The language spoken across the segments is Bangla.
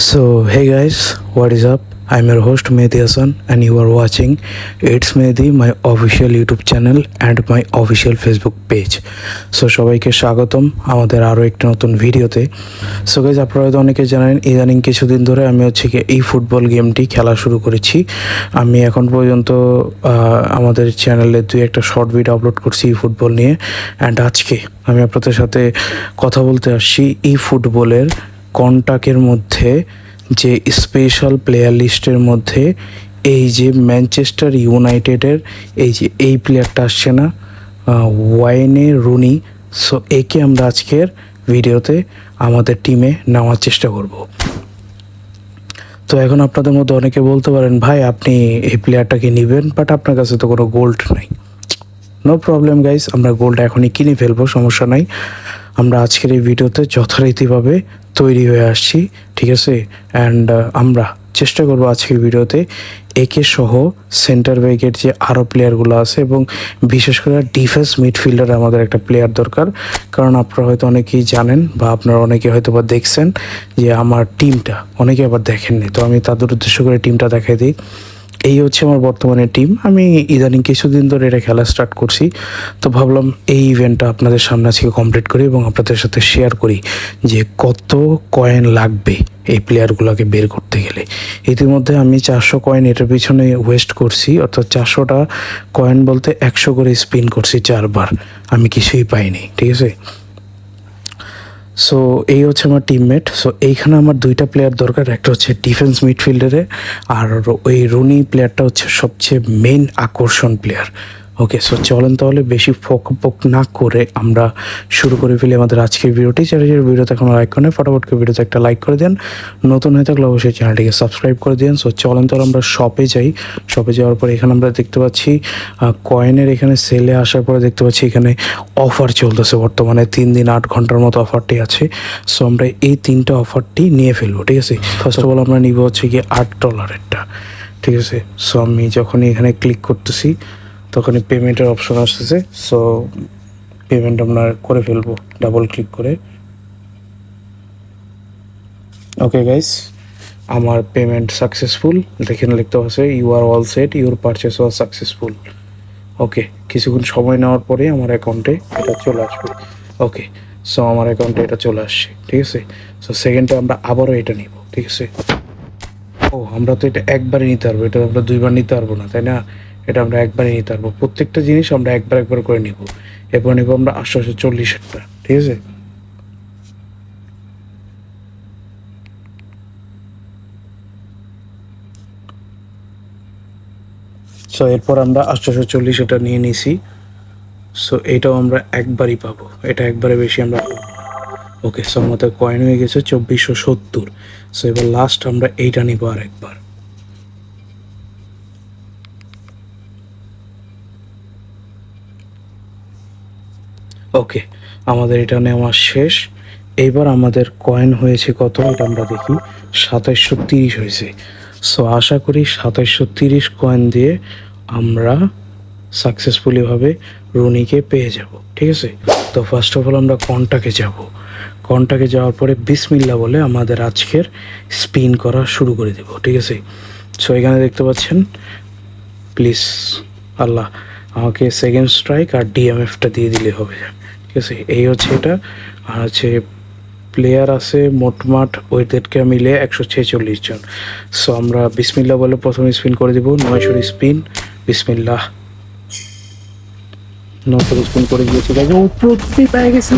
So, hey guys, what is up? I'm your host Mehdi Hassan, and you are watching It's Mehdi, my official YouTube channel and my official Facebook page. So, সবাইকে স্বাগতম আমাদের আরও একটা নতুন ভিডিওতে সো গাইজ আপনারা হয়তো অনেকে জানেন ইদানিং কিছুদিন ধরে আমি হচ্ছে কি এই ফুটবল গেমটি খেলা শুরু করেছি আমি এখন পর্যন্ত আমাদের চ্যানেলে দুই একটা শর্ট ভিডিও আপলোড করছি এই ফুটবল নিয়ে অ্যান্ড আজকে আমি আপনাদের সাথে কথা বলতে আসছি এই ফুটবলের কন্টাকের মধ্যে, যে স্পেশাল প্লেয়ার লিস্টের মধ্যে, এই যে ম্যানচেস্টার ইউনাইটেডের, এই যে এই প্লেয়ারটা আসছে না ওয়াইনে রুনি। সো একে আমরা আজকের ভিডিওতে আমাদের টিমে নেওয়ার চেষ্টা করব। তো এখন আপনাদের মধ্যে অনেকে বলতে পারেন, ভাই, আপনি এই প্লেয়ারটাকে নেবেন বাট আপনার কাছে তো কোনো গোল্ড নাই। নো প্রবলেম গাইস আমরা গোল্ড এখনই কিনে ফেলব, সমস্যা নাই। আমরা আজকের এই ভিডিওতে যথারীতিভাবে তৈরি হয়ে আসছি, ঠিক আছে? অ্যান্ড আমরা চেষ্টা করব আজকের ভিডিওতে একে সহ সেন্টার ব্যাকের যে আরও প্লেয়ারগুলো আছে এবং বিশেষ করে ডিফেন্স মিডফিল্ডার আমাদের একটা প্লেয়ার দরকার। কারণ আপনারা হয়তো অনেকেই জানেন বা আপনারা অনেকে হয়তো বা দেখছেন যে আমার টিমটা অনেকে আবার দেখেননি। তো আমি তাদের উদ্দেশ্য করে টিমটা দেখাই দিই। এই হচ্ছে আমার বর্তমানে টিম আমি ইদানিং কিছুদিন ধরে এটা খেলা স্টার্ট করছি। তো ভাবলাম এই ইভেন্টটা আপনাদের সামনে আজকে কমপ্লিট করি এবং আপনাদের সাথে শেয়ার করি যে কত কয়েন লাগবে এই প্লেয়ারগুলোকে বের করতে গেলে। ইতিমধ্যে আমি চারশো কয়েন এটার পিছনে ওয়েস্ট করছি, অর্থাৎ চারশোটা কয়েন বলতে একশো করে স্পিন করছি চারবার। আমি কিছুই পাইনি, ঠিক আছে? সো এই হচ্ছে আমার টিমমেট সো এইখানে আমার দুইটা প্লেয়ার দরকার। একটা হচ্ছে ডিফেন্স মিডফিল্ডারে আর ওই রুনি প্লেয়ারটা হচ্ছে সবচেয়ে মেন আকর্ষণ প্লেয়ার ওকে সো চলেন তাহলে বেশি ফোক পক না করে আমরা শুরু করে ফেলি আমাদের আজকের ভিডিওটি। যারা ভিডিওতে এখন লাইক করেন ফটাফট করে ভিডিওতে একটা লাইক করে দেন। নতুন হয়ে থাকলে অবশ্যই চ্যানেলটিকে সাবস্ক্রাইব করে দিন। সো চলেন তাহলে আমরা শপে যাই। শপে যাওয়ার পরে এখানে আমরা দেখতে পাচ্ছি কয়েনের এখানে সেলে আসার পরে দেখতে পাচ্ছি এখানে অফার চলতেছে। বর্তমানে তিন দিন আট ঘণ্টার মতো অফারটি আছে। সো আমরা এই তিনটা অফারটি নিয়ে ফেলব, ঠিক আছে? ফার্স্ট অফ অল আমরা নিব হচ্ছে গিয়ে আট ডলারেরটা ঠিক আছে? সো আমি যখনই এখানে ক্লিক করতেছি তখনই পেমেন্টের অপশন আসতেছে সো পেমেন্ট আমরা করে ফেলব ডাবল ক্লিক করে। ওকে গাইস আমার পেমেন্ট সাকসেসফুল দেখেন লিখতে হচ্ছে you are all set your purchase was successful okay কিছুক্ষণ সময় নেওয়ার পরে আমার অ্যাকাউন্টে এটা চলে আসবে। ওকে সো আমার অ্যাকাউন্টে এটা চলে আসছে, ঠিক আছে? সো সেকেন্ডে আমরা আবারও এটা নিব, ঠিক আছে? ও, আমরা তো এটা একবারই নিতে পারব, এটা আমরা দুইবার নিতে পারব না, তাই না? এটা আমরা একবারে নিতে পারব। প্রত্যেকটা জিনিস আমরা একবার একবার করে নিব। এরপর নিব আমরা আটশোশো চল্লিশ একটা ঠিক আছে? সো এরপর আমরা আটশোশো চল্লিশ এটা নিয়ে নিছি। সো এটাও আমরা একবারই পাবো। এটা একবারে বেশি আমরা ওকে সো আমাদের কয়েন হয়ে গেছে চব্বিশশো সত্তর। সো এবার লাস্ট আমরা এইটা নিব আর একবার ওকে, আমাদের এটা নেওয়া শেষ। এইবার আমাদের কয়েন হয়েছে কত এটা আমরা দেখি। সাতাইশশো তিরিশ হয়েছে। সো আশা করি সাতাইশশো তিরিশ কয়েন দিয়ে আমরা সাকসেসফুলিভাবে রুনিকে পেয়ে যাব। ঠিক আছে? তো ফার্স্ট অফ অল আমরা কনটাকে যাব? কনটাকে যাওয়ার পরে বিসমিল্লা বলে আমাদের আজকের স্পিন করা শুরু করে দেব। ঠিক আছে? সো এখানে দেখতে পাচ্ছেন প্লিজ আল্লাহ, আমাকে সেকেন্ড স্ট্রাইক আর ডিএমএফটা দিয়ে দিলে হবে। ঠিক আছে এই হচ্ছে এটা। আর হচ্ছে প্লেয়ার আছে মোটমাট ওইদেরকে মিলে একশো ছেচল্লিশ জন। সো আমরা বিসমিল্লা বলে প্রথম স্পিন করে দিব। নয়শোর স্পিন বিসমিল্লা নয়শোর স্পিন করে দিয়েছি ও প্রথমেই পেয়ে গেছি।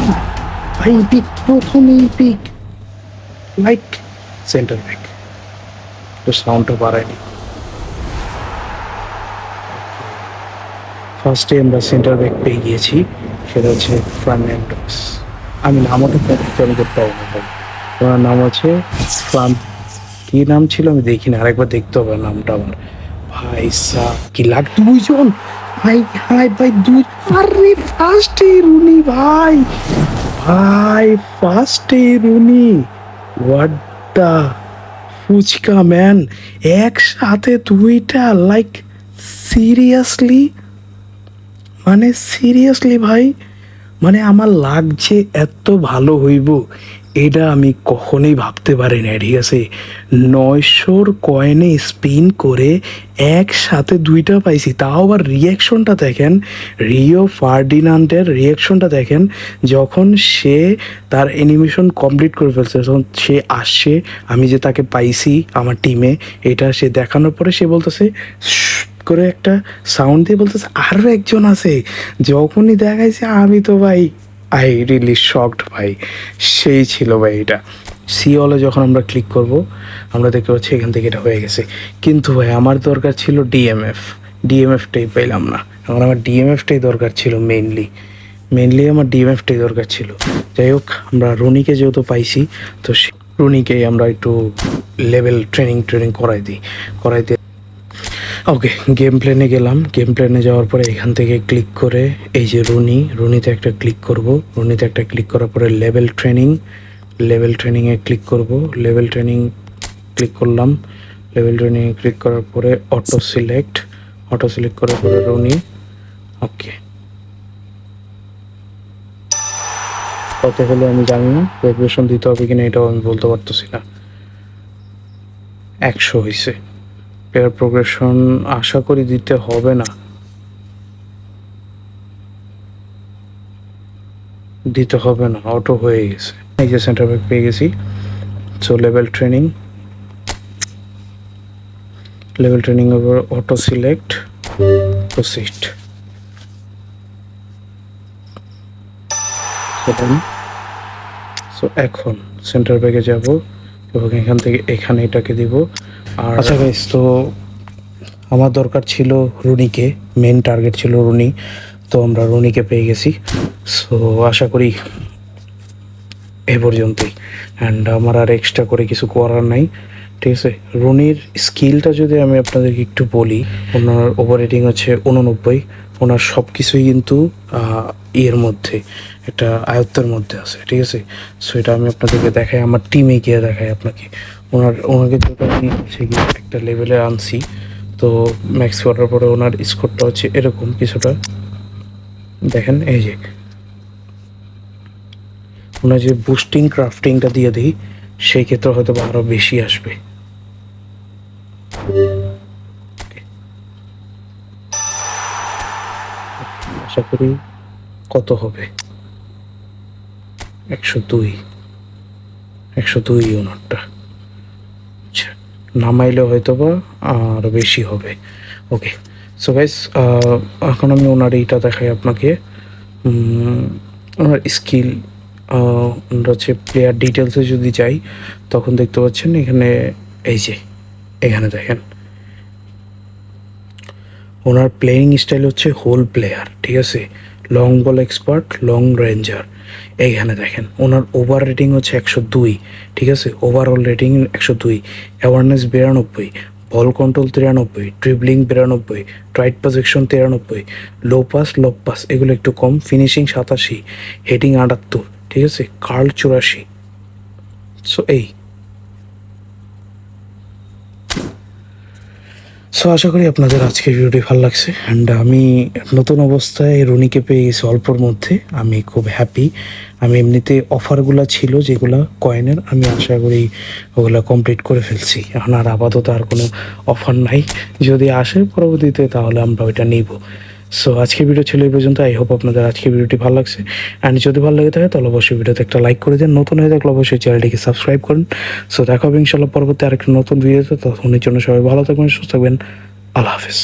ভাই পিক প্রথমেই পিক লাইক সেন্টার ব্যাক তো সাউন্ডটা বাড়ায়নি। ফার্স্টে আমরা সেন্টার ব্যাক পেয়ে গিয়েছি। সেটা হচ্ছে ফার্নান্ডোস আমি নামটা আমি করতে পারব ওনার নাম হচ্ছে ফ্রান কি নাম ছিল আমি দেখি না, আরেকবার দেখতে হবে নামটা আমার। ভাই সা কি লাগ দুইজন? ভাই হাই ভাই, দুই আরে ফার্স্টে রুনি ভাই। ভাই ফার্স্টে Rooney. What the fuchka man একসাথে দুইটা লাইক সিরিয়াসলি মানে সিরিয়াসলি ভাই মানে আমার লাগছে এত ভালো হইব, এটা আমি কখনোই ভাবতে পারি না ঠিক আছে? নয়শোর কয়েনে স্পিন করে একসাথে দুইটা পাইছি, তাও আবার রিয়াকশনটা দেখেন রিও ফার্ডিনান্ডের রিয়াকশনটা দেখেন, যখন সে তার অ্যানিমেশন কমপ্লিট করে ফেলছে, যখন সে আসছে, আমি যে তাকে পাইছি আমার টিমে এটা সে দেখানোর পরে সে বলতেছে করে একটা সাউন্ড দিয়ে বলতেছে আরও একজন আছে। যখনই দেখাইছে, আমি তো ভাই আই রিলি শকড ভাই। সেই ছিল ভাই এটা। সি হলে যখন আমরা ক্লিক করব, আমরা দেখতে পাচ্ছি এখান থেকে এটা হয়ে গেছে। কিন্তু ভাই, আমার দরকার ছিল ডিএমএফ ডিএমএফটাই পেলাম না। এখন আমার ডিএমএফটাই দরকার ছিল মেইনলি মেইনলি আমার ডিএমএফটাই দরকার ছিল। যাই হোক, আমরা রনিকে যেহেতু পাইছি, তো সে- রনিকে আমরা একটু লেভেল ট্রেনিং ট্রেনিং করাই দিই। করাই দিয়ে ওকে গেম প্লেনে গেলাম। গেম প্লেনে যাওয়ার পরে এখান থেকে ক্লিক করে এই যে রুনি রুনিতে একটা ক্লিক করব। রুনিতে একটা ক্লিক করার পরে লেভেল ট্রেনিং লেভেল ট্রেনিংয়ে ক্লিক করব। লেভেল ট্রেনিং ক্লিক করলাম। লেভেল ট্রেনিংয়ে ক্লিক করার পরে অটো সিলেক্ট অটো সিলেক্ট করার পরে রুনি ওকে কত হলো আমি জানি না প্রেপারেশন দিতে হবে কিনা এটাও আমি বলতে পারতেছি না। একশো হয়েছে প্লেয়ার প্রোগ্রেশন আশা করি দিতে হবে না। দিতে হবে না অটো হয়ে গেছে। এই যে সেন্টার ব্যাক পেয়ে গেছি। So level training level training ওপর অটো সিলেক্ট প্রসিড সো এখন সেন্টার ব্যাগে যাব এবং এখান থেকে এখানে এটাকে দিব। আচ্ছা গাইস তো আমার দরকার ছিল রুনিকে মেন টার্গেট ছিল রুনি, তো আমরা রুনিকে পেয়ে গেছি। সো আশা করি এ পর্যন্তই। অ্যান্ড আমার আর এক্সট্রা করে কিছু করার নাই। ঠিক আছে? রুনির স্কিলটা যদি আমি আপনাদেরকে একটু বলি, ওনার ওভারেটিং হচ্ছে উননব্বই। ওনার সব কিছুই কিন্তু ইয়ের মধ্যে, একটা আয়ত্তের মধ্যে আছে। ঠিক আছে? সো এটা আমি আপনাদেরকে দেখাই, আমার টিমে গিয়ে দেখাই আপনাকে। ওনার, ওনাকে যেটা আমি গিয়ে একটা লেভেলে আনছি। তো ম্যাক্স করার পরে ওনার স্কোরটা হচ্ছে এরকম কিছুটা। দেখেন, এই যে। ওনার যে বুস্টিং ক্রাফটিংটা দিয়ে দিই, সেই ক্ষেত্রে হয়তো আরও বেশি আসবে। আশা করি কত হবে? একশো দুই। একশো দুই আচ্ছা নামাইলে হয়তো বা আরও বেশি হবে। ওকে সো গাইস এখন আমি ওনার এইটা দেখাই আপনাকে। ওনার স্কিল ওনার হচ্ছে প্লেয়ার ডিটেলসে যদি যাই, তখন দেখতে পাচ্ছেন এখানে, এই যে, এখানে দেখেন। ওনার প্লেয়িং স্টাইল হচ্ছে হোল প্লেয়ার ঠিক আছে? Long ball expert long ranger এইখানে দেখেন, ওনার ওভার রেটিং হচ্ছে একশো দুই, ঠিক আছে? ওভারঅল রেটিং একশো দুই অ্যাওয়ারনেস বিরানব্বই বল কন্ট্রোল তিরানব্বই ট্রিবলিং বিরানব্বই ট্রাইট পজিশন তিরানব্বই লো পাস লব পাস এগুলো একটু কম। ফিনিশিং সাতাশি হেডিং আটাত্তর, ঠিক আছে? কার্ল চুরাশি। সো এই সো আশা করি আপনাদের আজকের ভিডিওটি ভালো লাগছে অ্যান্ড আমি নতুন অবস্থায় রনিকে পেয়ে গেছি অল্পর মধ্যে। আমি খুব হ্যাপি আমি এমনিতে অফারগুলো ছিল যেগুলো কয়েনের আমি আশা করি ওগুলো কমপ্লিট করে ফেলছি। এখন আর আপাতত আর কোনো অফার নাই। যদি আসে পরবর্তীতে, তাহলে আমরা ওইটা নিব। সো আজকের ভিডিও ছিল এই পর্যন্ত। আই হোপ আপনাদের আজকের ভিডিওটি ভালো লাগছে। অ্যান্ড যদি ভালো লাগে থাকে, তাহলে অবশ্যই ভিডিওতে একটা লাইক করে দেন। নতুন হয়ে থাকলে অবশ্যই চ্যানেলটিকে সাবস্ক্রাইব করুন। সো দেখা হবে ইনশাল্লাহ পরবর্তী আরেকটা নতুন ভিডিওতে তখন জন্য সবাই ভালো থাকবেন, সুস্থ থাকবেন। আল্লাহ হাফিজ।